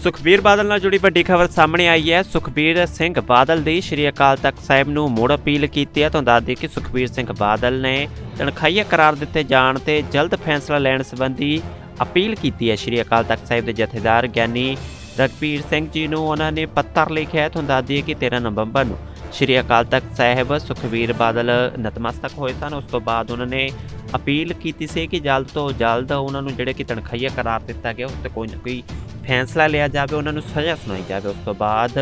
ਸੁਖਬੀਰ ਬਾਦਲ ਨਾਲ ਜੁੜੀ ਵੱਡੀ ਖਬਰ ਸਾਹਮਣੇ ਆਈ ਹੈ। ਸੁਖਬੀਰ ਸਿੰਘ ਬਾਦਲ ਦੀ ਸ਼੍ਰੀ ਅਕਾਲ ਤਖਤ ਸਾਹਿਬ ਨੂੰ ਮੁੜ ਅਪੀਲ ਕੀਤੀ ਹੈ। ਤੁਹਾਨੂੰ ਦੱਸ ਦਈਏ ਕਿ ਸੁਖਬੀਰ ਸਿੰਘ ਬਾਦਲ ਨੇ ਤਨਖਾਹੀਆ ਕਰਾਰ ਦਿੱਤੇ ਜਾਣ ਤੇ ਜਲਦ ਫੈਸਲਾ ਲੈਣ ਸੰਬੰਧੀ ਅਪੀਲ ਕੀਤੀ ਹੈ। ਸ਼੍ਰੀ ਅਕਾਲ ਤਖਤ ਸਾਹਿਬ ਦੇ ਜਥੇਦਾਰ ਗਿਆਨੀ ਰਗਪੀਰ ਸਿੰਘ ਜੀ ਨੂੰ ਉਹਨਾਂ ਨੇ ਪੱਤਰ ਲਿਖਿਆ ਹੈ। ਤੁਹਾਨੂੰ ਦੱਸ ਦਈਏ ਕਿ 13 ਨਵੰਬਰ ਨੂੰ ਸ਼੍ਰੀ ਅਕਾਲ ਤਖਤ ਸਾਹਿਬ ਸੁਖਬੀਰ ਬਾਦਲ ਨਤਮਸਤਕ ਹੋਏ ਸਨ। ਉਸ ਤੋਂ ਬਾਅਦ ਉਹਨਾਂ ਨੇ ਅਪੀਲ ਕੀਤੀ ਸੀ ਕਿ ਜਲਦ ਤੋਂ ਜਲਦ ਉਹਨਾਂ ਨੂੰ ਜਿਹੜੇ ਕਿ ਤਨਖਾਹੀਆ ਕਰਾਰ ਦਿੱਤਾ ਗਿਆ, ਉਸ ਤੇ ਕੋਈ ਨਾ ਕੋਈ ਫੈਸਲਾ ਲਿਆ ਜਾਵੇ, ਉਹਨਾਂ ਨੂੰ ਸਜ਼ਾ ਸੁਣਾਈ ਜਾਵੇ। ਉਸ ਤੋਂ ਬਾਅਦ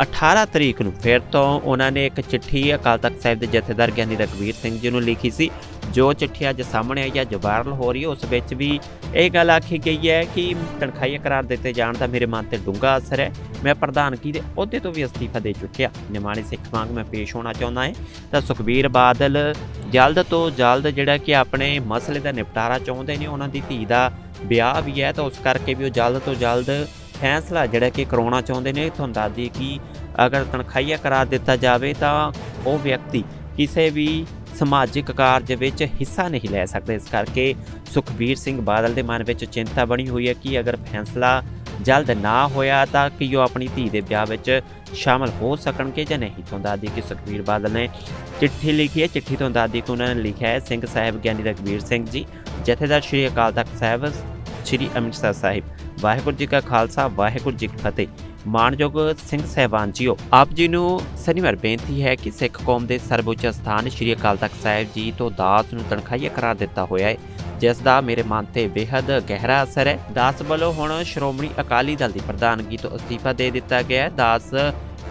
18 ਤਰੀਕ ਨੂੰ ਫਿਰ ਤੋਂ ਉਹਨਾਂ ਨੇ ਇੱਕ ਚਿੱਠੀ ਅਕਾਲ ਤਖਤ ਸਾਹਿਬ ਦੇ ਜਥੇਦਾਰ ਗਿਆਨੀ ਰਗਵੀਰ ਸਿੰਘ ਜੀ ਨੂੰ ਲਿਖੀ ਸੀ। ਜੋ ਚਿੱਠੀ ਅੱਜ ਸਾਹਮਣੇ ਆਈ ਹੈ ਜੋ ਵਾਇਰਲ ਹੋ ਰਹੀ ਹੈ, ਉਸ ਵਿੱਚ ਵੀ ਇਹ ਗੱਲ ਆਖੀ ਗਈ ਹੈ ਕਿ ਤਨਖਾਹੀਆ ਕਰਾਰ ਦਿੱਤੇ ਜਾਣ ਦਾ ਮੇਰੇ ਮਨ ਤੇ ਡੂੰਘਾ ਅਸਰ ਹੈ। ਮੈਂ ਪ੍ਰਧਾਨਗੀ ਦੇ ਅਹੁਦੇ ਤੋਂ ਵੀ ਅਸਤੀਫਾ ਦੇ ਚੁੱਕਿਆ। ਨਿਮਾਣੀ ਸਿੱਖ ਵਾਂਗ ਮੈਂ ਪੇਸ਼ ਹੋਣਾ ਚਾਹੁੰਦਾ ਹਾਂ। ਤਾਂ ਸੁਖਬੀਰ ਬਾਦਲ ਜਲਦ ਤੋਂ ਜਲਦ ਜਿਹੜਾ ਕਿ ਆਪਣੇ ਮਸਲੇ ਦਾ ਨਿਪਟਾਰਾ ਚਾਹੁੰਦੇ ਨੇ, ਉਹਨਾਂ ਦੀ ਧੀ ਦਾ ਵਿਆਹ ਵੀ ਹੈ, ਤਾਂ ਉਸ ਕਰਕੇ ਵੀ ਉਹ ਜਲਦ ਤੋਂ ਜਲਦ ਫੈਸਲਾ ਜਿਹੜਾ ਕਿ ਕਰਾਉਣਾ ਚਾਹੁੰਦੇ ਨੇ। ਤੁਹਾਨੂੰ ਦੱਸ ਦਈਏ ਕਿ ਅਗਰ ਤਨਖਾਹੀਆ ਕਰਾਰ ਦਿੱਤਾ ਜਾਵੇ ਤਾਂ ਉਹ ਵਿਅਕਤੀ ਕਿਸੇ ਵੀ ਸਮਾਜਿਕ ਕਾਰਜ ਵਿੱਚ ਹਿੱਸਾ ਨਹੀਂ ਲੈ ਸਕਦੇ। ਇਸ ਕਰਕੇ ਸੁਖਬੀਰ ਸਿੰਘ ਬਾਦਲ ਦੇ ਮਨ ਵਿੱਚ ਚਿੰਤਾ ਬਣੀ ਹੋਈ ਹੈ ਕਿ ਅਗਰ ਫੈਸਲਾ ਜਲਦ ਨਾ ਹੋਇਆ ਤਾਂ ਕਿ ਉਹ ਆਪਣੀ ਧੀ ਦੇ ਵਿਆਹ ਵਿੱਚ ਸ਼ਾਮਲ ਹੋ ਸਕਣਗੇ ਜਾਂ ਨਹੀਂ? ਤੋਂ ਦਾਦੀ ਕਿ ਸੁਖਬੀਰ ਬਾਦਲ ਨੇ ਚਿੱਠੀ ਲਿਖੀ ਹੈ। ਚਿੱਠੀ ਤੋਂ ਦਾਦੀ ਦਈਏ ਕਿ ਉਹਨਾਂ ਨੇ ਲਿਖਿਆ ਹੈ, ਸਿੰਘ ਸਾਹਿਬ ਗਿਆਨੀ ਰਘਬੀਰ ਸਿੰਘ ਜੀ, ਜਥੇਦਾਰ ਸ਼੍ਰੀ ਅਕਾਲ ਤਖਤ ਸਾਹਿਬ, ਸ਼੍ਰੀ ਅੰਮ੍ਰਿਤਸਰ ਸਾਹਿਬ, ਵਾਹਿਗੁਰੂ ਜੀ ਕਾ ਖਾਲਸਾ, ਵਾਹਿਗੁਰੂ ਜੀ ਕੀ ਫਤਿਹ। ਮਾਨਯੋਗ ਸਿੰਘ ਸਹਿਬਾਨ ਜੀਓ, ਆਪ ਜੀ ਨੂੰ ਸ਼ਨੀਵਾਰ ਬੇਨਤੀ ਹੈ ਕਿ ਸਿੱਖ ਕੌਮ ਦੇ ਸਰਵਉੱਚ ਸਥਾਨ ਸ਼੍ਰੀ ਅਕਾਲ ਤਖਤ ਸਾਹਿਬ ਜੀ ਤੋਂ ਦਾਸ ਨੂੰ ਤਨਖਾਹੀਆ ਕਰਾਰ ਦਿੱਤਾ ਹੋਇਆ ਹੈ, ਜਿਸ ਦਾ ਮੇਰੇ ਮਨ ਤੇ ਬੇहद ਗਹਿਰਾ ਅਸਰ ਹੈ। ਦਾਸ ਵੱਲੋਂ ਹੁਣ ਸ਼੍ਰੋਮਣੀ ਅਕਾਲੀ ਦਲ ਦੀ ਪ੍ਰਧਾਨਗੀ ਤੋਂ ਅਸਤੀਫਾ ਦੇ ਦਿੱਤਾ ਗਿਆ ਹੈ। ਦਾਸ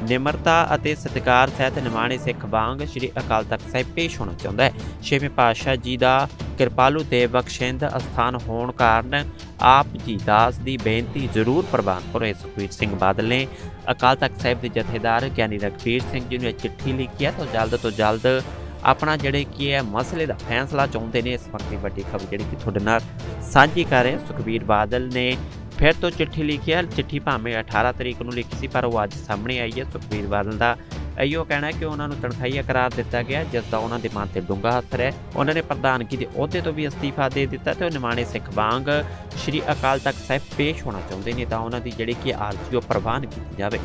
ਨਿਮਰਤਾ ਅਤੇ ਸਤਿਕਾਰ ਸਹਿਤ ਨਿਮਾਣੇ ਸਿੱਖ ਵਾਂਗ ਸ਼੍ਰੀ ਅਕਾਲ ਤਖਤ ਸਾਹਿਬ ਪੇਸ਼ ਹੋਣਾ ਚਾਹੁੰਦਾ ਹੈ। ਛੇਵੇਂ ਪਾਤਸ਼ਾਹ ਜੀ ਦਾ ਕਿਰਪਾਲੂ ਤੇ ਬਖਸ਼ਿੰਦ ਅਸਥਾਨ ਹੋਣ ਕਾਰਨ ਆਪ ਜੀ ਦਾਸ ਦੀ ਬੇਨਤੀ ਜ਼ਰੂਰ ਪ੍ਰਵਾਨ ਕਰੋ। ਇਹ ਸੁਖਬੀਰ ਸਿੰਘ ਬਾਦਲ ਨੇ ਅਕਾਲ ਤਖਤ ਸਾਹਿਬ ਦੇ ਜਥੇਦਾਰ ਗਿਆਨੀ ਰਗਵੀਰ ਸਿੰਘ ਜੀ ਨੂੰ ਇਹ ਚਿੱਠੀ ਲਿਖੀ ਹੈ। ਤਾਂ ਜਲਦ ਤੋਂ ਜਲਦ ਆਪਣਾ ਜਿਹੜੇ ਕੀ ਹੈ ਮਸਲੇ ਦਾ ਫੈਸਲਾ ਚਾਹੁੰਦੇ ਨੇ, ਇਸ ਵਕਤ ਦੀ ਵੱਡੀ ਖਬਰ ਜਿਹੜੀ ਕਿ ਤੁਹਾਡੇ ਨਾਲ ਸਾਂਝੀ ਕਰ ਰਹੇ ਹਾਂ। ਸੁਖਬੀਰ ਬਾਦਲ ਨੇ ਫਿਰ ਤੋਂ ਚਿੱਠੀ ਲਿਖੀ ਹੈ। ਚਿੱਠੀ ਭਾਵੇਂ 18 ਤਰੀਕ ਨੂੰ ਲਿਖੀ ਸੀ, ਪਰ ਉਹ ਅੱਜ ਸਾਹਮਣੇ ਆਈ ਹੈ। ਸੁਖਬੀਰ ਬਾਦਲ ਦਾ ਇਹੋ ਕਹਿਣਾ ਹੈ ਕਿ ਉਹਨਾਂ ਨੂੰ ਤਨਖਾਹੀਆ ਕਰਾਰ ਦਿੱਤਾ ਗਿਆ, ਜਿਸ ਦਾ ਉਹਨਾਂ ਦੇ ਮਨ ਤੇ ਡੂੰਘਾ ਅਸਰ ਹੈ ਉਹਨਾਂ ਨੇ ਪ੍ਰਧਾਨਗੀ ਦੇ ਅਹੁਦੇ ਤੋਂ ਵੀ ਅਸਤੀਫਾ ਦੇ ਦਿੱਤਾ ਤੇ ਉਹ ਨਿਮਾਣੇ ਸਿੱਖ ਵਾਂਗ ਸ਼੍ਰੀ ਅਕਾਲ ਤਖਤ ਸਾਹਿਬ ਪੇਸ਼ ਹੋਣਾ ਚਾਹੁੰਦੇ ਨੇ ਤਾਂ ਉਹਨਾਂ ਦੀ ਜਿਹੜੀ ਕਿ ਆਰਜ਼ੀ ਉਹ ਪ੍ਰਵਾਨ ਕੀਤੀ ਜਾਵੇ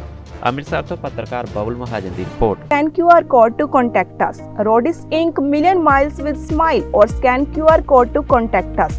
ਅੰਮ੍ਰਿਤਸਰ ਤੋਂ ਪੱਤਰਕਾਰ bubble Mahajan the report Scan QR code to contact us. Rodis Inc. Million Miles with Smile or scan QR code to contact us.